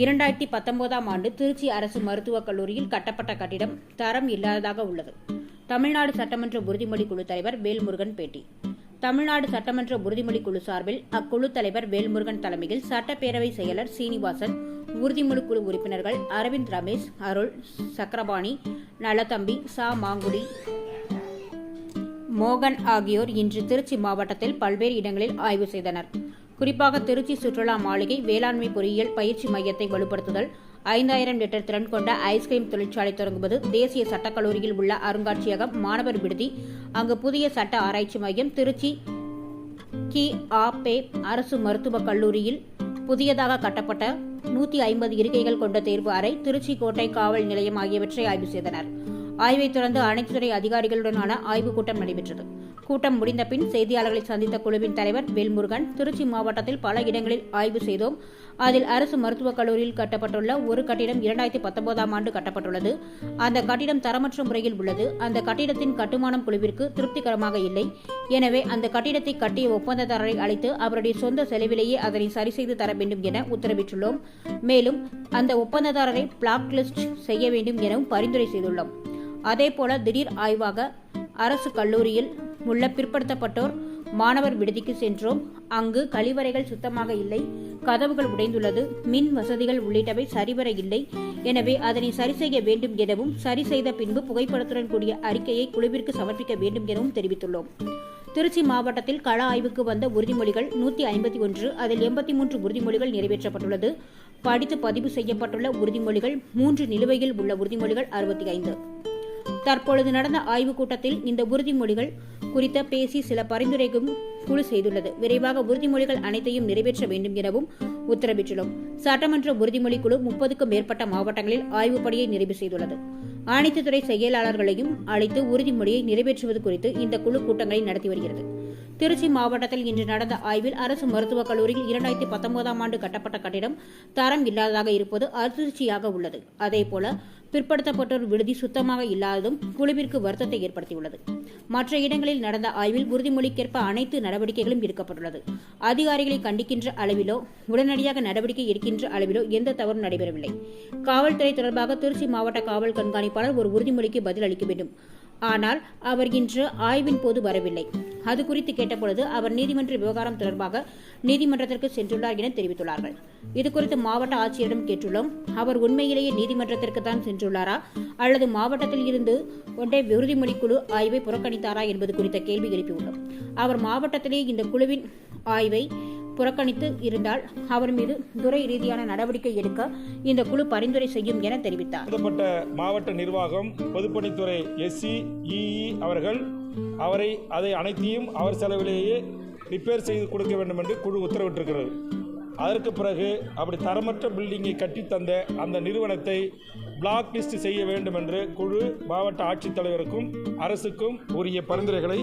இரண்டாயிரத்தி பத்தொன்பதாம் ஆண்டு திருச்சி அரசு மருத்துவக் கல்லூரியில் கட்டப்பட்ட கட்டிடம் தரம் இல்லாததாக உள்ளது. தமிழ்நாடு சட்டமன்ற உறுதிமொழி குழு தலைவர் வேல்முருகன் பேட்டி. தமிழ்நாடு சட்டமன்ற உறுதிமொழி குழு சார்பில் அக்குழு தலைவர் வேல்முருகன் தலைமையில் சட்டப்பேரவை செயலர் சீனிவாசன் உறுதிமொழி குழு உறுப்பினர்கள் அரவிந்த் ரமேஷ் அருள் சக்கரபாணி நலதம்பி சா. மாங்குடி மோகன் ஆகியோர் இன்று திருச்சி மாவட்டத்தில் பல்வேறு இடங்களில் ஆய்வு செய்தனர். குறிப்பாக திருச்சி சுற்றுலா மாளிகை வேளாண்மை பொறியியல் பயிற்சி மையத்தை வலுப்படுத்துதல் ஐந்தாயிரம் லிட்டர் திறன் கொண்ட ஐஸ்கிரீம் தொழிற்சாலை தொடங்குவது தேசிய சட்டக்கல்லூரியில் உள்ள அருங்காட்சியகம் மாணவர் விடுதி அங்கு புதிய சட்ட ஆராய்ச்சி மையம் திருச்சி கி. ஆ. பே. அரசு மருத்துவக் கல்லூரியில் புதியதாக கட்டப்பட்ட நூற்றி ஐம்பது இருக்கைகள் கொண்ட தேர்வு அறை திருச்சி கோட்டை காவல் நிலையம் ஆகியவற்றை ஆய்வு செய்தனர். ஆய்வைத் தொடர்ந்து அனைத்து துறை அதிகாரிகளுடனான ஆய்வுக் கூட்டம் நடைபெற்றது. கூட்டம் முடிந்த பின் செய்தியாளர்களை சந்தித்த குழுவின் தலைவர் வேல்முருகன் திருச்சி மாவட்டத்தில் பல இடங்களில் ஆய்வு செய்தோம். அதில் அரசு மருத்துவக் கல்லூரியில் கட்டப்பட்டுள்ள ஒரு கட்டிடம் இரண்டாயிரத்தி பத்தொன்பதாம் ஆண்டு கட்டப்பட்டுள்ளது. அந்த கட்டிடம் தரமற்ற முறையில் உள்ளது. அந்த கட்டிடத்தின் கட்டுமானம் குழுவிற்கு திருப்திகரமாக இல்லை. எனவே அந்த கட்டிடத்தை கட்டிய ஒப்பந்ததாரரை அழைத்து அவருடைய சொந்த செலவிலேயே அதனை சரி செய்து தர வேண்டும் என உத்தரவிட்டுள்ளோம். மேலும் அந்த ஒப்பந்ததாரரை பிளாக் லிஸ்ட் செய்ய வேண்டும் எனவும் பரிந்துரை செய்துள்ளோம். அதேபோல திடீர் ஆய்வாக அரசு கல்லூரியில் உள்ள பிற்படுத்தப்பட்டோர் மாணவர் விடுதிக்கு சென்றோம். அங்கு கழிவறைகள் சுத்தமாக இல்லை. கதவுகள் உடைந்துள்ளது. மின் வசதிகள் உள்ளிட்டவை சரிவர இல்லை. எனவே அதனை சரி செய்ய வேண்டும் எனவும் சரி செய்த பின்பு புகைப்படத்துடன் கூடிய அறிக்கையை குழுவிற்கு சமர்ப்பிக்க வேண்டும் எனவும் தெரிவித்துள்ளோம். திருச்சி மாவட்டத்தில் கள ஆய்வுக்கு வந்த உறுதிமொழிகள் நூற்றி ஐம்பத்தி ஒன்று அதில் எண்பத்தி மூன்று உறுதிமொழிகள் நிறைவேற்றப்பட்டுள்ளது. படித்து பதிவு செய்யப்பட்டுள்ள உறுதிமொழிகள் மூன்று நிலுவையில் உள்ள உறுதிமொழிகள் அறுபத்தி ஐந்து. தற்பொழுது நடந்த ஆய்வுக் கூட்டத்தில் இந்த உறுதிமொழிகள் குறித்த பேசி சில பரிந்துரைக்கும் குழு செய்துள்ளது. விரைவாக உறுதிமொழிகள் அனைத்தையும் நிறைவேற்ற வேண்டும் எனவும் உத்தரவிட்டுள்ளோம். சட்டமன்ற உறுதிமொழி குழு முப்பதுக்கும் மேற்பட்ட மாவட்டங்களில் ஆய்வுப் பணியை நிறைவு செய்துள்ளது. அனைத்து துறை செயலாளர்களையும் அழைத்து உறுதிமொழியை நிறைவேற்றுவது குறித்து இந்த குழு கூட்டங்களை நடத்தி வருகிறது. திருச்சி மாவட்டத்தில் இன்று நடந்த ஆய்வில் அரசு மருத்துவக் கல்லூரியில் இரண்டாயிரத்தி பத்தொன்பதாம் ஆண்டு கட்டப்பட்ட கட்டிடம் தரம் இல்லாததாக இருப்பது அதிர்ச்சியாக உள்ளது. அதேபோல பிற்படுத்தப்பட்டோர் விடுதி சுத்தமாக இல்லாததும் குழுவிற்கு வருத்தத்தை ஏற்படுத்தியுள்ளது. மற்ற இடங்களில் நடந்த ஆய்வில் உறுதிமொழிக்கேற்ப அனைத்து நடவடிக்கைகளும் எடுக்கப்பட்டுள்ளது. அதிகாரிகளை கண்டிக்கின்ற அளவிலோ உடனடியாக நடவடிக்கை எடுக்கின்ற அளவிலோ எந்த தவறும் நடைபெறவில்லை. காவல்துறை தொடர்பாக திருச்சி மாவட்ட காவல் கண்காணிப்பாளர் ஒரு உறுதிமொழிக்கு பதில் அளிக்க வேண்டும். ஆனால் அவர் இன்று ஆய்வின் போது வரவில்லை. அது குறித்து கேட்டபொழுது அவர் நீதிமன்ற விவகாரம் தொடர்பாக நீதிமன்றத்திற்கு சென்றுள்ளார் என தெரிவித்துள்ளார்கள். இதுகுறித்து மாவட்ட ஆட்சியரிடம் கேட்டுள்ளோம். அவர் உண்மையிலேயே நீதிமன்றத்திற்கு தான் சென்றுள்ளாரா? அல்லது மாவட்டத்தில் இருந்து ஒன்றே விருதிமொழி குழு ஆய்வை புறக்கணித்தாரா என்பது குறித்த கேள்வி எழுப்பியுள்ளோம். அவர் மாவட்டத்திலேயே இந்த குழுவின் ஆய்வை புறக்கணித்து இருந்தால் அவர் மீது துறை ரீதியான நடவடிக்கை எடுக்க இந்த குழு பரிந்துரை செய்யும் என தெரிவித்தார். மாவட்ட நிர்வாகம் பொதுப்பணித்துறை எஸ்சி இஇ அவர்கள் அவரை அதை அனைத்தையும் அவர் செலவிலேயே ரிப்பேர் செய்து கொடுக்க வேண்டும் என்று குழு உத்தரவிட்டிருக்கிறது. அதற்கு பிறகு அப்படி தரமற்ற பில்டிங்கை கட்டித் தந்த அந்த நிறுவனத்தை பிளாக் லிஸ்ட் செய்ய வேண்டும் என்று குழு மாவட்ட ஆட்சித்தலைவருக்கும் அரசுக்கும் உரிய பரிந்துரைகளை